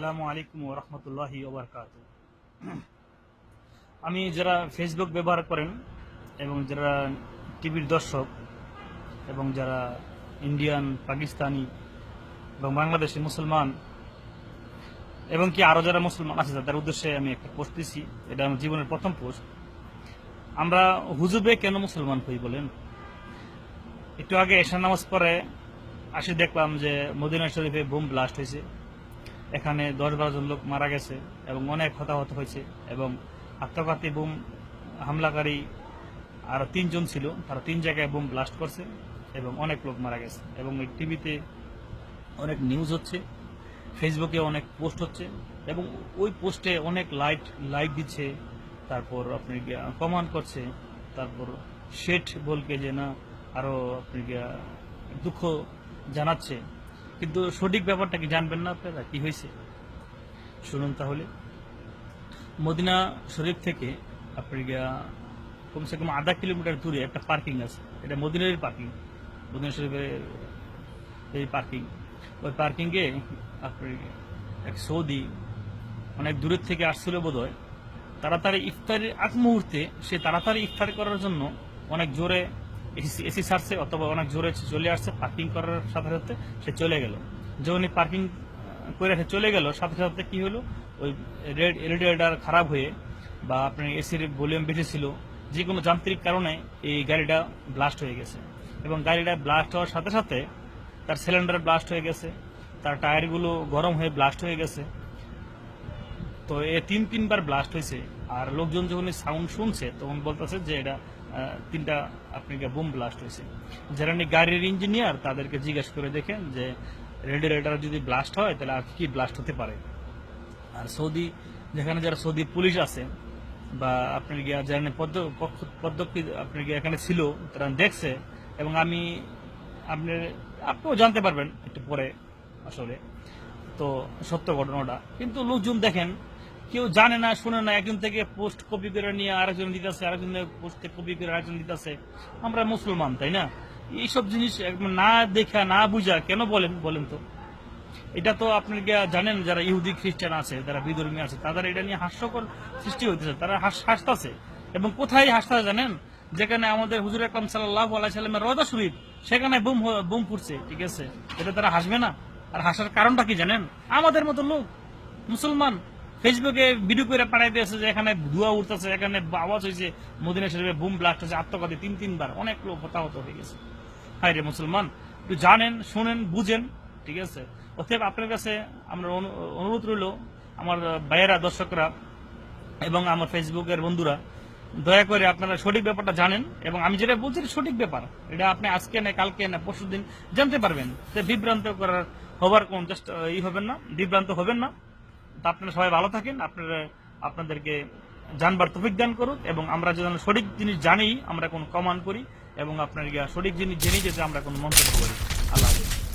আসসালামু আলাইকুম রহমতুল্লাহি ওবরকাত আমি যারা ফেসবুক ব্যবহার করেন এবং যারা টিভির দর্শক এবং যারা ইন্ডিয়ান পাকিস্তানি এবং বাংলাদেশি মুসলমান এবং কি আরও যারা মুসলমান আছে, তাদের উদ্দেশ্যে আমি একটা পোস্ট দিছি। এটা আমার জীবনের প্রথম পোস্ট আমরা হুজুবে কেন মুসলমান হই বলেন? একটু আগে এশা নামাজ পরে আসি দেখলাম যে মদিনা শরীফে বোম ব্লাস্ট হয়েছে। এখানে দশ বারো জন লোক মারা গেছে এবং অনেক হতাহত হয়েছে এবং আত্মঘাতী বোম হামলাকারী আর তিনজন ছিল। তারা তিন জায়গায় বোম ব্লাস্ট করছে এবং অনেক লোক মারা গেছে এবং এই টিভিতে অনেক নিউজ হচ্ছে ফেসবুকে অনেক পোস্ট হচ্ছে এবং ওই পোস্টে অনেক লাইট লাইক দিচ্ছে, তারপর আপনি কমান্ড করছে, তারপর শেঠ বলকে যে না, আরও আপনি দুঃখ জানাচ্ছে। কিন্তু সঠিক ব্যাপারটা কি জানবেন না আপনারা? কি হয়েছে? শুনুন তাহলে। মদিনা শরীফ থেকে আপনি কমসে কম আধা কিলোমিটার দূরে একটা পার্কিং আছে। এটা মদিনারই পার্কিং মদিনা শরীফের এই পার্কিং ওই পার্কিংয়ে আপনি এক সৌদি অনেক দূরের থেকে আসছিল বোধ হয় তাড়াতাড়ি ইফতারের আগ মুহূর্তে সে তাড়াতাড়ি ইফতার করার জন্য অনেক জোরে এসি ছাড়ছে অথবা অনেক জোরে চলে আসছে পার্কিং করার সাথে সাথে সে চলে গেল। যখন পার্কিং করে সে চলে গেল, সাথে সাথে কি হলো? ওই রেড রেডিয়েটার খারাপ হয়ে বা আপনার এসির ভলিউম বেশি ছিল, যে কোনো যান্ত্রিক কারণে এই গাড়িটা ব্লাস্ট হয়ে গেছে। এবং গাড়িটা ব্লাস্ট হওয়ার সাথে সাথে তার সিলিন্ডার ব্লাস্ট হয়ে গেছে, তার টায়ারগুলো গরম হয়ে ব্লাস্ট হয়ে গেছে। তো এ তিন তিনবার ব্লাস্ট হয়েছে। আর লোকজন যখন সাউন্ড শুনছে, তখন বলতেছে যে এটা তিনটা আপনি বোম ব্লাস্ট হয়েছে। যারা গাড়ির ইঞ্জিনিয়ার তাদেরকে জিজ্ঞেস করে দেখেন যে রেডিয়েটার যদি ব্লাস্ট হয়, তাহলে আর কি ব্লাস্ট হতে পারে? আর সৌদি, যেখানে যারা সৌদি পুলিশ আছে, বা আপনার গিয়া যারা পদক্ষেপ আপনার গিয়া এখানে ছিল, তারা দেখছে, এবং আমি আপনি আপনিও জানতে পারবেন একটু পরে আসলে। তো সত্য ঘটনাটা। কিন্তু লোকজন দেখেন কেউ জানে না, শুনে না, একজন থেকে পোস্ট কপি করে নিয়ে আরেকজন দিতেছে, আরেকজন পোস্ট কপি করে আরেকজন দিতেছে। আমরা মুসলমান, তাই না? এইসব জিনিস না দেখা, না বুঝা, কেন বলেন বলেন তো? এটা তো আপনি জানেন, যারা ইহুদি, খ্রিস্টান আছে, যারা বিধর্মী আছে, তাদের এটা নিয়ে হাস্যকর সৃষ্টি হইতেছে, তারা হাস- হাসতাছে। এবং কোথায় হাসতাছে জানেন? যেখানে আমাদের হুজুর আকরাম সাল্লাহ আলাইসাল্লামের রজা শরীফ, সেখানে বুম বুম ফুটছে, ঠিক আছে? এটা তারা হাসবে না? আর হাসার কারণটা কি জানেন? আমাদের মতো লোক, মুসলমান ফেসবুকে ভিডিও করে পাঠাই দিয়েছে যে এখানে ধোয়া উঠতেছে, এখানে আওয়াজ হয়েছে মদিনা শরীফে বুম ব্লাস্ট হয়েছে আত্মঘাতী তিন তিনবার অনেক লোক হতাহত হয়ে গেছে। হাই রে মুসলমান, একটু জানেন, শুনেন, বুঝেন, ঠিক আছে? অতএব আপনার কাছে আমরা অনু- অনুরোধ রইল, আমার ভাইয়েরা, দর্শকরা এবং আমার ফেসবুকের বন্ধুরা, দয়া করে আপনারা সঠিক ব্যাপারটা জানেন এবং আমি যেটা বলছি সঠিক ব্যাপার। এটা আপনি আজকে না কালকে না পরশু দিন জানতে পারবেন। বিভ্রান্ত করার হবার কোন চেষ্টা, ই হবেন না, বিভ্রান্ত হবেন না। আপনারা সবাই ভালো থাকেন। আপনারা, আপনাদেরকে জানবার তফিক দান করুক এবং আমরা যেন সঠিক জিনিস জানি, আমরা কোনো কমান করি এবং আপনার সঠিক জিনিস জেনে যেতে আমরা কোনো মন্তব্য করি। আল্লাহ হাফেজ।